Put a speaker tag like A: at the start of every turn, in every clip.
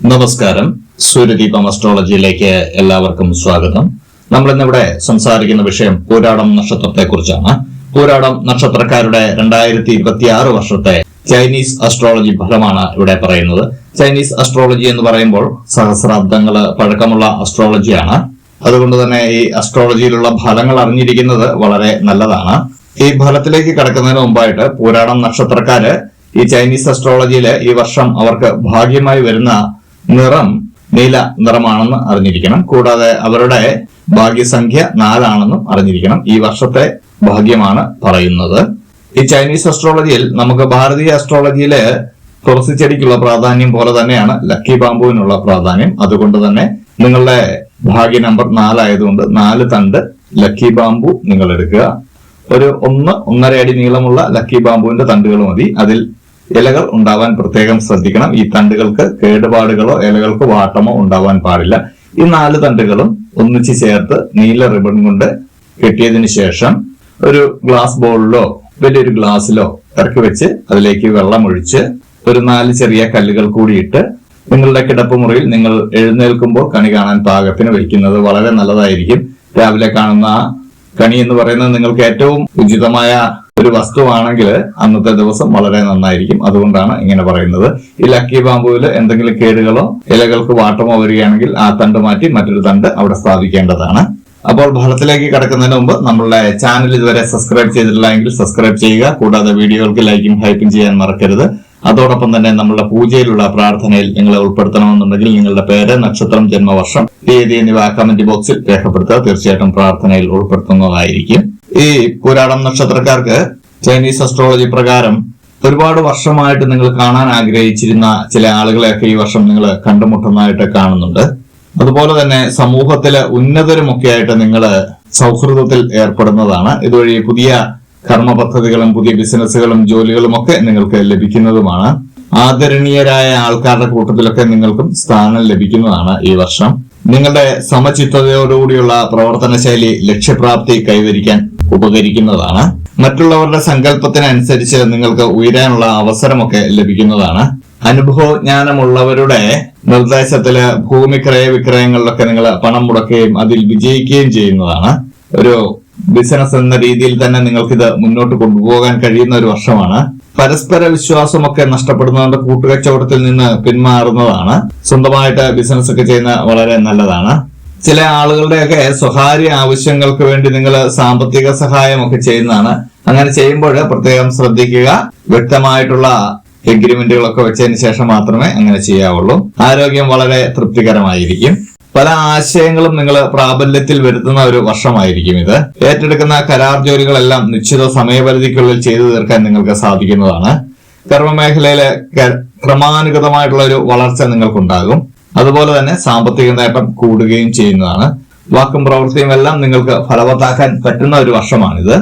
A: നമസ്കാരം. സൂര്യദീപം അസ്ട്രോളജിയിലേക്ക് എല്ലാവർക്കും സ്വാഗതം. നമ്മൾ ഇന്നിവിടെ സംസാരിക്കുന്ന വിഷയം പൂരാടം നക്ഷത്രത്തെ കുറിച്ചാണ് പൂരാടം നക്ഷത്രക്കാരുടെ രണ്ടായിരത്തി ഇരുപത്തി ആറ് വർഷത്തെ ചൈനീസ് അസ്ട്രോളജി ഫലമാണ് ഇവിടെ പറയുന്നത്. ചൈനീസ് അസ്ട്രോളജി എന്ന് പറയുമ്പോൾ സഹസ്രാബ്ദങ്ങൾ പഴക്കമുള്ള അസ്ട്രോളജിയാണ് അതുകൊണ്ട് തന്നെ ഈ അസ്ട്രോളജിയിലുള്ള ഫലങ്ങൾ അറിഞ്ഞിരിക്കുന്നത് വളരെ നല്ലതാണ്. ഈ ഫലത്തിലേക്ക് കടക്കുന്നതിന് മുമ്പായിട്ട് പൂരാടം നക്ഷത്രക്കാര് ഈ ചൈനീസ് അസ്ട്രോളജിയിൽ ഈ വർഷം അവർക്ക് ഭാഗ്യമായി വരുന്ന നിറം നീല നിറമാണെന്ന് അറിഞ്ഞിരിക്കണം. കൂടാതെ അവരുടെ ഭാഗ്യസംഖ്യ നാലാണെന്നും അറിഞ്ഞിരിക്കണം. ഈ വർഷത്തെ ഭാഗ്യമാണ് പറയുന്നത്. ഈ ചൈനീസ് അസ്ട്രോളജിയിൽ നമുക്ക് ഭാരതീയ അസ്ട്രോളജിയിൽ തുളസിച്ചെടിക്കുള്ള പ്രാധാന്യം പോലെ തന്നെയാണ് ലക്കി ബാമ്പുവിനുള്ള പ്രാധാന്യം. അതുകൊണ്ട് തന്നെ നിങ്ങളുടെ ഭാഗ്യ നമ്പർ നാലായതുകൊണ്ട് നാല് തണ്ട് ലക്കി ബാമ്പു നിങ്ങൾ എടുക്കുക. ഒരു ഒന്ന് ഒന്നര അടി നീളമുള്ള ലക്കി ബാമ്പുവിന്റെ തണ്ടുകൾ മതി. അതിൽ ഇലകൾ ഉണ്ടാവാൻ പ്രത്യേകം ശ്രദ്ധിക്കണം. ഈ തണ്ടുകൾക്ക് കേടുപാടുകളോ ഇലകൾക്ക് വാട്ടമോ ഉണ്ടാവാൻ പാടില്ല. ഈ നാല് തണ്ടുകളും ഒന്നിച്ച് ചേർത്ത് നീല റിബൺ കൊണ്ട് കെട്ടിയതിന് ശേഷം ഒരു ഗ്ലാസ് ബോളിലോ വലിയൊരു ഗ്ലാസ്സിലോ ഇറക്കി വെച്ച് അതിലേക്ക് വെള്ളം ഒഴിച്ച് ഒരു നാല് ചെറിയ കല്ലുകൾ കൂടി ഇട്ട് നിങ്ങളുടെ കിടപ്പ് മുറിയിൽ നിങ്ങൾ എഴുന്നേൽക്കുമ്പോൾ കണി കാണാൻ പാകത്തിന് വയ്ക്കുന്നത് വളരെ നല്ലതായിരിക്കും. രാവിലെ കാണുന്ന കണി എന്ന് പറയുന്നത് നിങ്ങൾക്ക് ഏറ്റവും ഉചിതമായ ഒരു വസ്തുവാണെങ്കിൽ അന്നത്തെ ദിവസം വളരെ നന്നായിരിക്കും. അതുകൊണ്ടാണ് ഇങ്ങനെ പറയുന്നത്. ഈ ലക്കി ബാമ്പുവിൽ എന്തെങ്കിലും കേടുകളോ ഇലകൾക്ക് വാട്ടമോ വരികയാണെങ്കിൽ ആ തണ്ട് മാറ്റി മറ്റൊരു തണ്ട് അവിടെ സ്ഥാപിക്കേണ്ടതാണ്. അപ്പോൾ ഫലത്തിലേക്ക് കടക്കുന്നതിന് മുമ്പ് നമ്മളുടെ ചാനൽ ഇതുവരെ സബ്സ്ക്രൈബ് ചെയ്തിട്ടില്ല എങ്കിൽ സബ്സ്ക്രൈബ് ചെയ്യുക. കൂടാതെ വീഡിയോകൾക്ക് ലൈക്കും ഹൈപ്പും ചെയ്യാൻ മറക്കരുത്. അതോടൊപ്പം തന്നെ നമ്മളുടെ പൂജയിലുള്ള പ്രാർത്ഥനയിൽ നിങ്ങളെ ഉൾപ്പെടുത്തണമെന്നുണ്ടെങ്കിൽ നിങ്ങളുടെ പേര് നക്ഷത്രം ജന്മവർഷം തീയതി എന്നിവ കമന്റ് ബോക്സിൽ രേഖപ്പെടുത്തുക. തീർച്ചയായിട്ടും പ്രാർത്ഥനയിൽ ഉൾപ്പെടുത്തുന്നതായിരിക്കും. ഈ പുരാടം നക്ഷത്രക്കാർക്ക് ചൈനീസ് അസ്ട്രോളജി പ്രകാരം ഒരുപാട് വർഷമായിട്ട് നിങ്ങൾ കാണാൻ ആഗ്രഹിച്ചിരുന്ന ചില ആളുകളെയൊക്കെ ഈ വർഷം നിങ്ങൾ കണ്ടുമുട്ടുന്നതായിട്ട് കാണുന്നുണ്ട്. അതുപോലെ തന്നെ സമൂഹത്തിലെ ഉന്നതരുമൊക്കെ ആയിട്ട് നിങ്ങൾ സൗഹൃദത്തിൽ ഏർപ്പെടുന്നതാണ്. ഇതുവഴി പുതിയ കർമ്മ പദ്ധതികളും പുതിയ ബിസിനസ്സുകളും ജോലികളും ഒക്കെ നിങ്ങൾക്ക് ലഭിക്കുന്നതുമാണ്. ആദരണീയരായ ആൾക്കാരുടെ കൂട്ടത്തിലൊക്കെ നിങ്ങൾക്കും സ്ഥാനം ലഭിക്കുന്നതാണ് ഈ വർഷം. നിങ്ങളുടെ സമചിത്തതയോടുകൂടിയുള്ള പ്രവർത്തന ശൈലി ലക്ഷ്യപ്രാപ്തി കൈവരിക്കാൻ ഉപകരിക്കുന്നതാണ്. മറ്റുള്ളവരുടെ സങ്കല്പത്തിനനുസരിച്ച് നിങ്ങൾക്ക് ഉയരാനുള്ള അവസരമൊക്കെ ലഭിക്കുന്നതാണ്. അനുഭവജ്ഞാനമുള്ളവരുടെ നിർദ്ദേശത്തിൽ ഭൂമി ക്രയവിക്രയങ്ങളിലൊക്കെ നിങ്ങൾ പണം മുടക്കുകയും അതിൽ വിജയിക്കുകയും ചെയ്യുന്നതാണ്. ഒരു ബിസിനസ് എന്ന രീതിയിൽ തന്നെ നിങ്ങൾക്കിത് മുന്നോട്ട് കൊണ്ടുപോകാൻ കഴിയുന്ന ഒരു വർഷമാണ്. പരസ്പര വിശ്വാസമൊക്കെ നഷ്ടപ്പെടുന്നതുകൊണ്ട് കൂട്ടുകച്ചവടത്തിൽ നിന്ന് പിന്മാറുന്നതാണ്. സ്വന്തമായിട്ട് ബിസിനസ് ഒക്കെ ചെയ്യുന്ന വളരെ നല്ലതാണ്. ചില ആളുകളുടെയൊക്കെ സ്വകാര്യ ആവശ്യങ്ങൾക്ക് വേണ്ടി നിങ്ങൾ സാമ്പത്തിക സഹായമൊക്കെ ചെയ്യുന്നതാണ്. അങ്ങനെ ചെയ്യുമ്പോൾ പ്രത്യേകം ശ്രദ്ധിക്കുക. വ്യക്തമായിട്ടുള്ള എഗ്രിമെന്റുകളൊക്കെ വെച്ചതിന് ശേഷം മാത്രമേ അങ്ങനെ ചെയ്യാവുള്ളൂ. ആരോഗ്യം വളരെ തൃപ്തികരമായിരിക്കും. പല ആശയങ്ങളും നിങ്ങൾ പ്രാബല്യത്തിൽ വരുത്തുന്ന ഒരു വർഷമായിരിക്കും ഇത്. ഏറ്റെടുക്കുന്ന കരാർ ജോലികളെല്ലാം നിശ്ചിത സമയപരിധിക്കുള്ളിൽ ചെയ്തു തീർക്കാൻ നിങ്ങൾക്ക് സാധിക്കുന്നതാണ്. കർമ്മമേഖലയിലെ ക്രമാനുഗതമായിട്ടുള്ള ഒരു വളർച്ച നിങ്ങൾക്കുണ്ടാകും. അതുപോലെ തന്നെ സാമ്പത്തിക നേട്ടം കൂടുകയും ചെയ്യുന്നതാണ്. വാക്കും പ്രവൃത്തിയും എല്ലാം നിങ്ങൾക്ക് ഫലവത്താക്കാൻ പറ്റുന്ന ഒരു വർഷമാണിത്.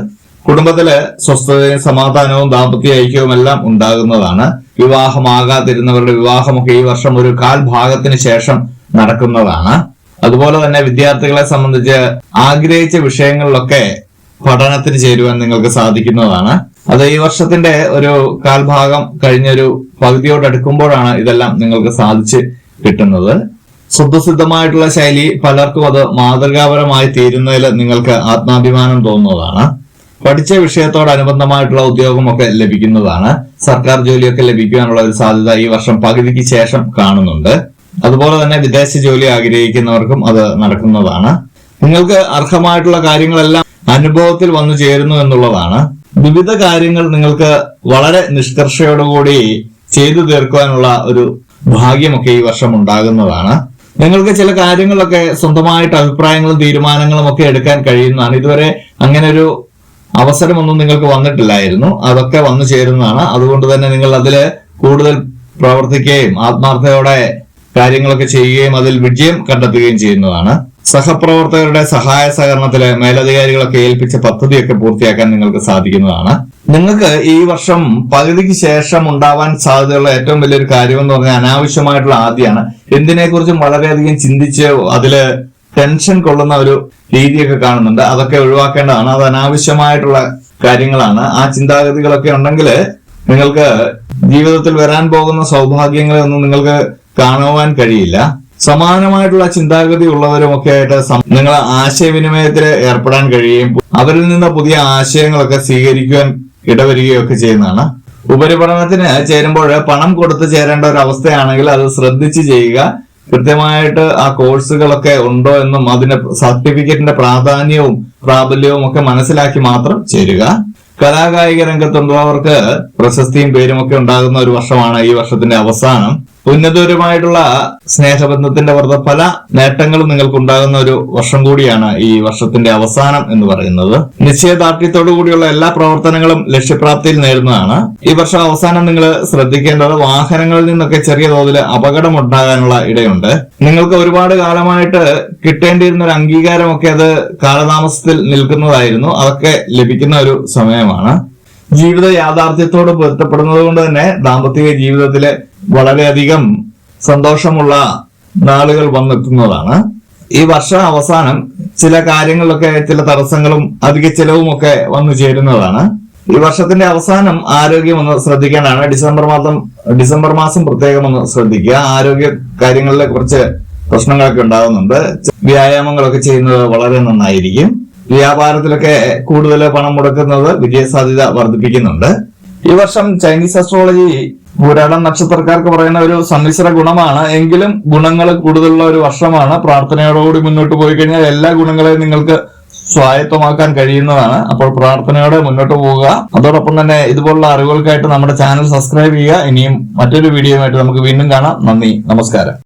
A: കുടുംബത്തിൽ സ്വസ്ഥതയും സമാധാനവും ദാമ്പത്യ ഐക്യവും എല്ലാം ഉണ്ടാകുന്നതാണ്. വിവാഹമാകാതിരുന്നവരുടെ വിവാഹമൊക്കെ ഈ വർഷം ഒരു കാൽ ഭാഗത്തിന് ശേഷം നടക്കുന്നതാണ്. അതുപോലെ തന്നെ വിദ്യാർത്ഥികളെ സംബന്ധിച്ച് ആഗ്രഹിച്ച വിഷയങ്ങളിലൊക്കെ പഠനത്തിന് ചേരുവാൻ നിങ്ങൾക്ക് സാധിക്കുന്നതാണ്. അത് ഈ വർഷത്തിന്റെ ഒരു കാൽഭാഗം കഴിഞ്ഞൊരു പകുതിയോടടുക്കുമ്പോഴാണ് ഇതെല്ലാം നിങ്ങൾക്ക് സാധിച്ച് കിട്ടുന്നത്. സ്വതസിദ്ധമായിട്ടുള്ള ശൈലി പലർക്കും അത് മാതൃകാപരമായി തീരുന്നതിൽ നിങ്ങൾക്ക് ആത്മാഭിമാനം തോന്നുന്നതാണ്. പഠിച്ച വിഷയത്തോടനുബന്ധമായിട്ടുള്ള ഉദ്യോഗമൊക്കെ ലഭിക്കുന്നതാണ്. സർക്കാർ ജോലിയൊക്കെ ലഭിക്കാനുള്ള ഒരു സാധ്യത ഈ വർഷം പകുതിക്ക് ശേഷം കാണുന്നുണ്ട്. അതുപോലെ തന്നെ വിദേശ ജോലി ആഗ്രഹിക്കുന്നവർക്കും അത് നടക്കുന്നതാണ്. നിങ്ങൾക്ക് അർഹമായിട്ടുള്ള കാര്യങ്ങളെല്ലാം അനുഭവത്തിൽ വന്നു ചേരുന്നു എന്നുള്ളതാണ്. വിവിധ കാര്യങ്ങൾ നിങ്ങൾക്ക് വളരെ നിഷ്കർഷയോടുകൂടി ചെയ്തു തീർക്കുവാനുള്ള ഒരു ഭാഗ്യമൊക്കെ ഈ വർഷം ഉണ്ടാകുന്നതാണ്. നിങ്ങൾക്ക് ചില കാര്യങ്ങളൊക്കെ സ്വന്തമായിട്ട് അഭിപ്രായങ്ങളും തീരുമാനങ്ങളും ഒക്കെ എടുക്കാൻ കഴിയുന്നതാണ്. ഇതുവരെ അങ്ങനെ ഒരു അവസരമൊന്നും നിങ്ങൾക്ക് വന്നിട്ടില്ലായിരുന്നു. അതൊക്കെ വന്നു ചേരുന്നതാണ്. അതുകൊണ്ട് തന്നെ നിങ്ങൾ അതിൽ കൂടുതൽ പ്രവർത്തിക്കുകയും ആത്മാർത്ഥയോടെ കാര്യങ്ങളൊക്കെ ചെയ്യുകയും അതിൽ വിജയം കണ്ടെത്തുകയും ചെയ്യുന്നതാണ്. സഹപ്രവർത്തകരുടെ സഹായ സഹകരണത്തിലെ മേലധികാരികളൊക്കെ ഏൽപ്പിച്ച പദ്ധതിയൊക്കെ പൂർത്തിയാക്കാൻ നിങ്ങൾക്ക് സാധിക്കുന്നതാണ്. നിങ്ങൾക്ക് ഈ വർഷം പകുതിക്ക് ശേഷം ഉണ്ടാവാൻ സാധ്യതയുള്ള ഏറ്റവും വലിയൊരു കാര്യം എന്ന് പറഞ്ഞാൽ അനാവശ്യമായിട്ടുള്ള ആദ്യമാണ്. എന്തിനെക്കുറിച്ചും വളരെയധികം ചിന്തിച്ച് അതിൽ ടെൻഷൻ കൊള്ളുന്ന ഒരു രീതിയൊക്കെ കാണുന്നുണ്ട്. അതൊക്കെ ഒഴിവാക്കേണ്ടതാണ്. അത് അനാവശ്യമായിട്ടുള്ള കാര്യങ്ങളാണ്. ആ ചിന്താഗതികളൊക്കെ ഉണ്ടെങ്കിൽ നിങ്ങൾക്ക് ജീവിതത്തിൽ വരാൻ പോകുന്ന സൗഭാഗ്യങ്ങളെ ഒന്നും നിങ്ങൾക്ക് കാണുവാൻ കഴിയില്ല. സമാനമായിട്ടുള്ള ചിന്താഗതി ഉള്ളവരുമൊക്കെ ആയിട്ട് നിങ്ങൾ ആശയവിനിമയത്തിൽ ഏർപ്പെടാൻ കഴിയും അവരിൽ നിന്ന് പുതിയ ആശയങ്ങളൊക്കെ സ്വീകരിക്കുവാൻ ഇടവരികയൊക്കെ ചെയ്യുന്നതാണ്. ഉപരിപഠനത്തിന് ചേരുമ്പോൾ പണം കൊടുത്ത് ചേരേണ്ട ഒരു അവസ്ഥയാണെങ്കിൽ അത് ശ്രദ്ധിച്ച് ചെയ്യുക. കൃത്യമായിട്ട് ആ കോഴ്സുകളൊക്കെ ഉണ്ടോ എന്നും അതിന്റെ സർട്ടിഫിക്കറ്റിന്റെ പ്രാധാന്യവും പ്രാബല്യവും ഒക്കെ മനസ്സിലാക്കി മാത്രം ചേരുക. കലാകായിക രംഗത്തുള്ളവർക്ക് പ്രശസ്തിയും പേരും ഒക്കെ ഉണ്ടാകുന്ന ഒരു വർഷമാണ് ഈ വർഷത്തിന്റെ അവസാനം. ഉന്നതപരമായിട്ടുള്ള സ്നേഹബന്ധത്തിന്റെ പുറത്ത് പല നേട്ടങ്ങളും നിങ്ങൾക്ക് ഉണ്ടാകുന്ന ഒരു വർഷം കൂടിയാണ് ഈ വർഷത്തിന്റെ അവസാനം എന്ന് പറയുന്നത്. നിശ്ചയദാർഢ്യത്തോടു കൂടിയുള്ള എല്ലാ പ്രവർത്തനങ്ങളും ലക്ഷ്യപ്രാപ്തിയിൽ നേടുന്നതാണ്. ഈ വർഷം അവസാനം നിങ്ങൾ ശ്രദ്ധിക്കേണ്ടത് വാഹനങ്ങളിൽ നിന്നൊക്കെ ചെറിയ തോതിൽ അപകടം ഉണ്ടാകാനുള്ള ഇടയുണ്ട്. നിങ്ങൾക്ക് ഒരുപാട് കാലമായിട്ട് കിട്ടേണ്ടിയിരുന്ന ഒരു അംഗീകാരമൊക്കെ അത് കാലതാമസത്തിൽ നിൽക്കുന്നതായിരുന്നു. അതൊക്കെ ലഭിക്കുന്ന ഒരു സമയമാണ്. ജീവിത യാഥാർത്ഥ്യത്തോട് പൊരുത്തപ്പെടുന്നത് കൊണ്ട് തന്നെ ദാമ്പത്തിക ജീവിതത്തിലെ വളരെയധികം സന്തോഷമുള്ള നാളുകൾ വന്നെത്തുന്നതാണ്. ഈ വർഷ അവസാനം ചില കാര്യങ്ങളിലൊക്കെ ചില തടസ്സങ്ങളും അധിക ചെലവും ഒക്കെ വന്നു ചേരുന്നതാണ്. ഈ വർഷത്തിന്റെ അവസാനം ആരോഗ്യം ഒന്ന് ശ്രദ്ധിക്കാനാണ്. ഡിസംബർ മാസം ഡിസംബർ മാസം പ്രത്യേകം ഒന്ന് ശ്രദ്ധിക്കുക. ആരോഗ്യ കാര്യങ്ങളിൽ കുറച്ച് പ്രശ്നങ്ങളൊക്കെ ഉണ്ടാകുന്നുണ്ട്. വ്യായാമങ്ങളൊക്കെ ചെയ്യുന്നത് വളരെ നന്നായിരിക്കും. വ്യാപാരത്തിലൊക്കെ കൂടുതൽ പണം മുടക്കുന്നത് വിജയസാധ്യത വർദ്ധിപ്പിക്കുന്നുണ്ട്. ഈ വർഷം ചൈനീസ് അസ്ട്രോളജി ഭൂരാടം നക്ഷത്രക്കാർക്ക് പറയുന്ന ഒരു സമ്മിശ്ര ഗുണമാണ്. എങ്കിലും ഗുണങ്ങൾ കൂടുതലുള്ള ഒരു വർഷമാണ്. പ്രാർത്ഥനയോടുകൂടി മുന്നോട്ട് പോയി കഴിഞ്ഞാൽ എല്ലാ ഗുണങ്ങളെയും നിങ്ങൾക്ക് സ്വായത്തമാക്കാൻ കഴിയുന്നതാണ്. അപ്പോൾ പ്രാർത്ഥനയോടെ മുന്നോട്ട് പോവുക. അതോടൊപ്പം തന്നെ ഇതുപോലുള്ള അറിവുകൾക്കായിട്ട് നമ്മുടെ ചാനൽ സബ്സ്ക്രൈബ് ചെയ്യുക. ഇനിയും മറ്റൊരു വീഡിയോയുമായിട്ട് നമുക്ക് വീണ്ടും കാണാം. നന്ദി. നമസ്കാരം.